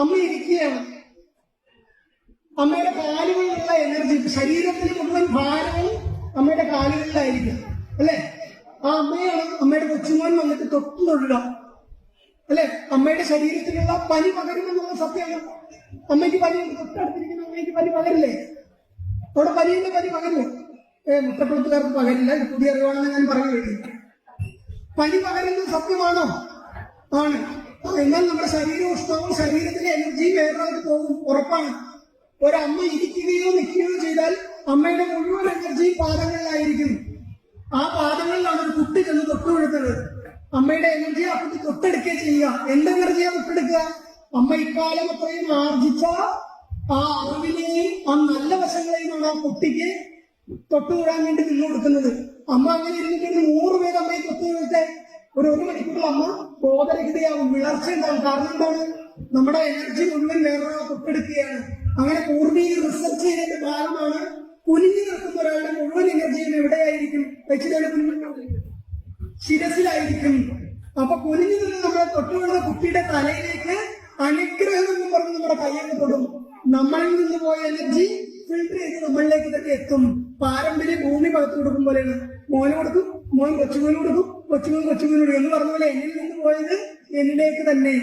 അമ്മ ഇരിക്കുകയാണ്. അമ്മയുടെ കാലുകളിലുള്ള എനർജി ശരീരത്തിന് മുഴുവൻ ഭാരവും അമ്മയുടെ കാലുകളിലായിരിക്കും. അല്ലെ? ആ അമ്മയാണ് അമ്മയുടെ കൊച്ചുമോൻ വന്നിട്ട് തൊട്ടു തൊഴുക അല്ലെ? അമ്മയുടെ ശരീരത്തിലുള്ള പനി പകരുമെന്നുള്ള സത്യമാണ് അമ്മയ്ക്ക് പനി തൊട്ടടുത്തിരിക്കുന്ന അമ്മയ്ക്ക് പനി പകരില്ലേ? അവിടെ പനിയുടെ പനി പകരുമോ? ഏ മുട്ടക്കുളത്തുകാർക്ക് പകരില്ല. പുതിയ അറിവാണെന്ന് ഞാൻ പറഞ്ഞു കഴിഞ്ഞു പനി പകരുന്നത് സത്യമാണോ? ആണ്. എന്നാൽ നമ്മുടെ ശരീര ഉഷ്ണവും ശരീരത്തിലെ എനർജി വേറൊരാൾക്ക് പോകും ഉറപ്പാണ്. ഒരമ്മ ഇരിക്കുകയോ നിൽക്കുകയോ ചെയ്താൽ അമ്മയുടെ മുഴുവൻ എനർജി പാദങ്ങളിലായിരിക്കും. ആ പാദങ്ങളിലാണ് ഒരു കുട്ടി ചെന്ന് തൊട്ട് വീഴുന്നത്. അമ്മയുടെ എനർജി ആ കുട്ടി തൊട്ടെടുക്കുകയും ചെയ്യുക. എന്ത് എനർജിയാ തൊട്ടെടുക്കുക? അമ്മ ഇക്കാലം അത്രയും ആർജിച്ച ആ അറിവിനെയും ആ നല്ല വശങ്ങളെയുമാണ് ആ കുട്ടിക്ക് തൊട്ടുകൂടാൻ വേണ്ടി നിന്നു കൊടുക്കുന്നത് അമ്മ അങ്ങനെ ഇരുന്നിട്ട് നൂറ് പേര് ഒരു ഒരു മണിക്കൂർ അമ്മ ബോധരഹിതയാവും. വിളർച്ച ഉണ്ടാവും. കാരണം എന്താണ്? നമ്മുടെ എനർജി മുഴുവൻ വേറൊരാൾ തൊട്ടെടുക്കുകയാണ്. അങ്ങനെ പൂർവീക റിസർച്ച് ചെയ്തതിന്റെ ഭാഗമാണ് കുനിഞ്ഞു നിൽക്കുന്ന ഒരാളുടെ മുഴുവൻ എനർജിയും എവിടെയായിരിക്കും? ശിരസിലായിരിക്കും. അപ്പൊ കുനിഞ്ഞു നിന്ന് നമ്മളെ തൊട്ടുകൊള്ളുന്ന കുട്ടിയുടെ തലയിലേക്ക് അനുഗ്രഹം എന്ന് പറഞ്ഞ് നമ്മുടെ കയ്യിൽ നമ്മളിൽ നിന്ന് പോയ എനർജി ഫിൽട്ടർ ചെയ്ത് നമ്മളിലേക്ക് തന്നെ എത്തും. പാരമ്പര്യ ഭൂമി പകർത്തു കൊടുക്കും പോലെയാണ്. മോന് കൊടുക്കും മോൻ കൊച്ചുമോന് കൊടുക്കും. കൊച്ചുമോൻ കൊച്ചുങ്ങളോട് എന്ന് പറഞ്ഞ പോലെ എന്നിൽ നിന്ന് പോയത് എന്നിലേക്ക് തന്നെ.